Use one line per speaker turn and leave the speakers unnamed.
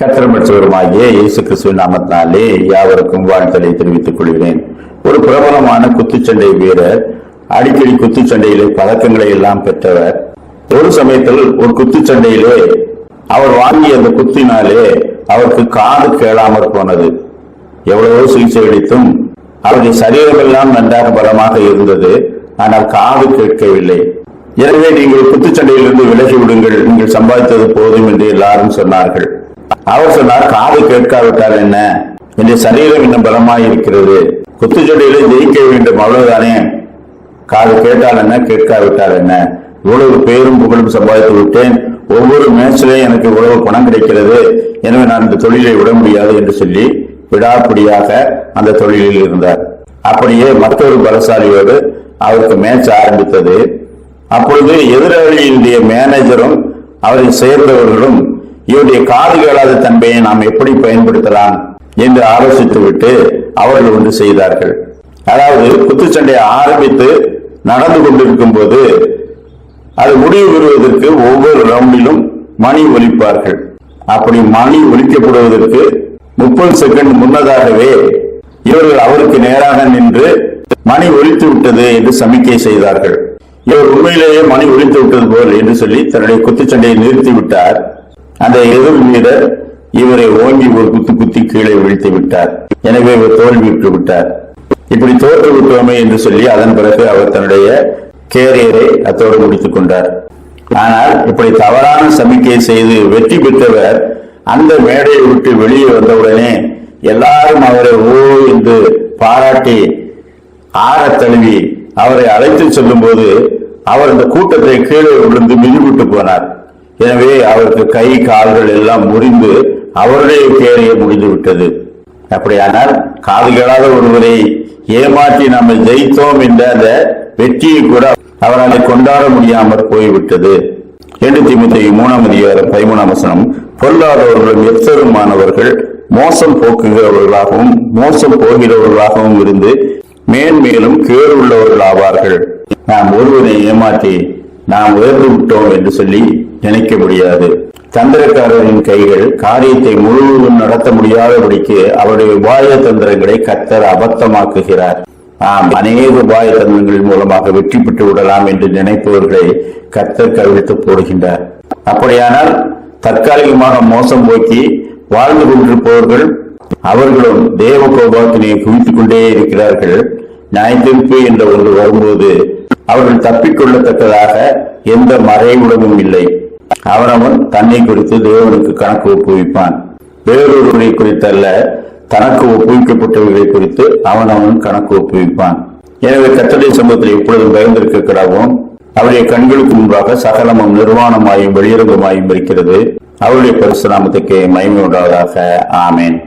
கத்திரமற்றவருமாகிய இயேசு கிறிஸ்துவ நாமத்தினாலே யாவருக்கும் வாழ்த்தலை தெரிவித்துக் கொள்கிறேன். ஒரு பிரபலமான குத்துச்சண்டை வீரர் அடிக்கடி குத்துச்சண்டையிலே பதக்கங்களை எல்லாம் பெற்றவர். ஒரு சமயத்தில் ஒரு குத்துச்சண்டையிலே அவர் வாங்கிய அந்த குத்தினாலே அவருக்கு காது கேளாமற் போனது. எவ்வளவோ சிகிச்சை அளித்தும் அவருடைய சரீரமெல்லாம் நன்றாக பலமாக இருந்தது. ஆனால் காது கேட்கவில்லை. எனவே நீங்கள் குத்துச்சண்டையிலிருந்து விலகி விடுங்கள். நீங்கள் சம்பாதித்தது போதும் என்று எல்லாரும் சொன்னார்கள். அவர் சொன்னார் காது கேட்காவிட்டால் என்ன? என் சரீரம் இன்னும் பலமாய் இருக்கிறது. குத்துச்சண்டையிலே ஜெயிக்க வேண்டும் அவ்வளவுதானே? காது கேட்டால் என்ன கேட்காவிட்டால் என்ன? இவ்வளவு பேரும் புகழும் சம்பாதித்து விட்டேன். ஒவ்வொரு மேட்ச்லயும் எனக்கு இவ்வளவு பணம் கிடைக்கிறது. எனவே நான் இந்த தொழிலை விட முடியாது என்று சொல்லி விடாப்பிடியாக அந்த தொழிலில் இருந்தார். அப்படியே மற்றொரு பலசாலியோடு அவருக்கு மேட்ச் ஆரம்பித்தது. அப்பொழுது எதிராளியினுடைய மேனேஜரும் அவரை சேர்ந்தவர்களும் இவருடைய காது கேளாத தன்மையை நாம் எப்படி பயன்படுத்தலாம் என்று ஆலோசித்துவிட்டு அவர்கள் ஒன்று செய்தார்கள். அதாவது குத்துச்சண்டையை ஆரம்பித்து நடந்து கொண்டிருக்கும் போது அது முடிவு பெறுவதற்கு ஒவ்வொரு ரவுண்டிலும் மணி ஒலிப்பார்கள். அப்படி மணி ஒலிக்கப்படுவதற்கு முப்பது செகண்ட் முன்னதாகவே இவர்கள் அவருக்கு நேராக நின்று மணி ஒலித்து விட்டது என்று சமிக்கை செய்தார்கள். இவர் உண்மையிலேயே மணி ஒலித்து விட்டது போல் என்று சொல்லி தன்னுடைய குத்துச்சண்டையை நிறுத்தி விட்டார் அந்த எதிர் வீரர் இவரை ஓங்கி ஒரு குத்து குத்தி கீழே வீழ்த்தி விட்டார். எனவே இவர் தோல்வியுற்று விட்டார். இப்படி தோற்று விட்டோமே என்று சொல்லி அதன் பிறகு அவர் தன்னுடைய கேரியரை அத்தோடு முடித்துக் கொண்டார். ஆனால் இப்படி தவறான சமிக்கை செய்து வெற்றி பெற்றவர் அந்த மேடையை விட்டு வெளியே வந்தவுடனே எல்லாரும் அவரை ஓ என்று பாராட்டி ஆற தழுவி அவரை அழைத்து செல்லும் போது அவர் அந்த கூட்டத்தை கீழே விழுந்து மிதிவிட்டு போனார். எனவே அவருக்கு கை கால்கள் எல்லாம் முறிந்து அவருடைய கேரிய முடிந்து விட்டது அப்படியானால் காதுகளாத ஒருவரை ஏமாற்றி நாம் ஜெயித்தோம் என்ற அந்த வெற்றியை கூட அவரால் கொண்டாட முடியாமல் போய்விட்டது. என்று திமுத்தி மூணாம் அதிகாரம் பதிமூணாம் வசனம் பொல்லாதவர்களும் எத்தருமானவர்கள் மோசம் போக்குகிறவர்களாகவும் மோசம் போகிறவர்களாகவும் இருந்து மேன்மேலும் கேறு உள்ளவர்கள் ஆவார்கள் நாம் ஒருவரை ஏமாற்றி நாம் உயர்ந்து விட்டோம் என்று சொல்லி நினைக்க முடியாது. தந்திரக்காரரின் கைகள் காரியத்தை முழுவதும் நடத்த முடியாதபடிக்கு அவருடைய உபாய தந்திரங்களை கத்தர் அபத்தமாக்குகிறார். ஆம் அநேக உபாய தந்திரங்கள் மூலமாக வெற்றி பெற்று விடலாம் என்று நினைப்பவர்களை கத்தர் கவிழ்த்து போடுகின்றார். அப்படியானால் தற்காலிகமாக மோசம் போக்கி வாழ்ந்து கொண்டிருப்பவர்கள் அவர்களும் தேவ கோபாக்கினை குவித்துக் கொண்டே இருக்கிறார்கள். நியாயத்திற்பு என்ற ஒன்று வரும்போது அவர்கள் தப்பிக்கொள்ளத்தக்கதாக எந்த மறைவுடமும் இல்லை. அவனவன் தன்னை குறித்து தேவனுக்கு கணக்கு ஒப்புவிப்பான். வேறொருவரை குறித்தல்ல தனக்கு ஒப்புவிக்கப்பட்டவர்களை குறித்து அவனவன் கணக்கு ஒப்புவிப்பான். எனவே கத்தடை சமூகத்தில் எப்பொழுதும் பயந்திருக்க கிடவும் அவருடைய கண்களுக்கு முன்பாக சகலமும் நிர்வாணமாயும் வெளியுறவுமாயும் இருக்கிறது. அவருடைய பரிசுநாமத்துக்கு மகிமை உண்டாவதாக. ஆமேன்.